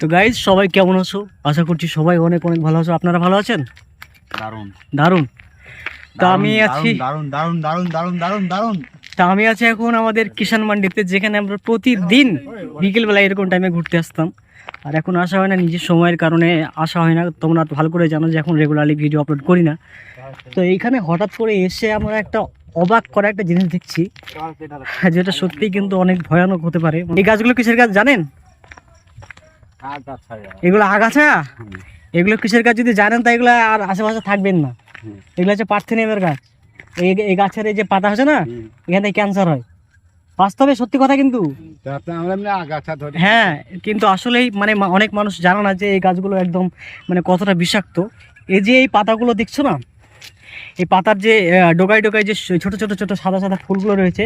তো গাইজ সবাই কেমন আছো? আশা করছি সবাই অনেক অনেক ভালো আছো। আপনারা ভালো আছেন? দারুণ। দারুণ। তা আমি আছি দারুণ দারুণ দারুণ দারুণ দারুণ দারুণ। তা আমি আছি এখন আমাদের কিষান মান্ডিতে যেখানে আমরা প্রতিদিন বিকেলবেলা এরকম টাইমে ঘুরতে আসতাম। আর এখন আসা হয় না নিজের সময়ের কারণে আসা হয় না। তোমরা তো ভালো করে জানো যে এখন রেগুলারলি ভিডিও আপলোড করি না। তো এইখানে হঠাৎ করে এসে আমরা একটা অবাক করা একটা জিনিস দেখছি। যেটা সত্যি কিন্তু অনেক ভয়ানক হতে পারে। এই গাছগুলো কিসের গাছ জানেন? এগুলো আগাছা এগুলো কিসের গাছ? যদি জানেন তা এগুলো আর আশেপাশে থাকবেন না। এগুলো হচ্ছে পার্থেনিয়ামের গাছ। এই গাছের এই যে পাতা আছে না এখান থেকে ক্যান্সার হয়। বাস্তবে সত্যি কথা কিন্তু? হ্যাঁ কিন্তু আসলেই মানে অনেক মানুষ জানে না যে এই গাছগুলো একদম মানে কতটা বিষাক্ত। এই যে এই পাতাগুলো দেখছ না? এই পাতার যে ডোকায় ডোকায় যে ছোট ছোট ছোট সাদা সাদা ফুলগুলো রয়েছে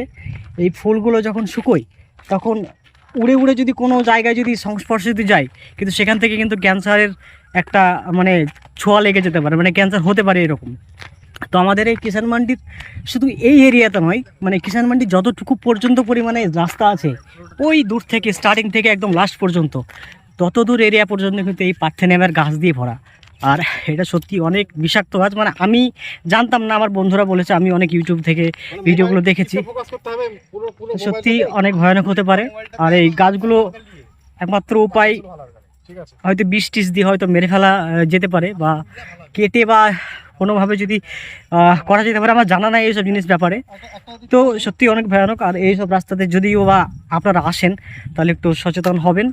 এই ফুলগুলো যখন শুকোয় তখন উড়ে উড়ে যদি কোনো জায়গায় যদি সংস্পর্শে যদি যায় কিন্তু সেখান থেকে কিন্তু ক্যান্সারের একটা মানে ছোঁয়া লেগে যেতে পারে মানে ক্যান্সার হতে পারে এরকম। তো আমাদের এই কিষান মান্ডির শুধু এই এরিয়াতে নয় মানে কিষান মান্ডির যতটুকু পর্যন্ত পরিমাণে রাস্তা আছে, ওই দূর থেকে স্টার্টিং থেকে একদম লাস্ট পর্যন্ত তত দূর এরিয়া পর্যন্ত কিন্তু এই পার্থেনিয়ামের গাছ দিয়ে ভরা। আর এটা সত্যি অনেক বিষাক্ত গাছ। মানে আমি জানতাম না আমার বন্ধুরা বলেছে আমি অনেক ইউটিউব থেকে ভিডিওগুলো দেখেছি। সত্যি অনেক ভয়ানক হতে পারে। আর এই গাছগুলো একমাত্র উপায় হয়তো বিষ টিস দিয়ে হয়তো মেরে ফেলা যেতে পারে বা কেটে বা কোনোভাবে যদি করা যেতে পারে আমার জানা নাই এইসব জিনিস ব্যাপারে। তো সত্যি অনেক ভয়ানক। আর এইসব রাস্তাতে যদিও বা আপনারা আসেন তাহলে একটু সচেতন হবেন।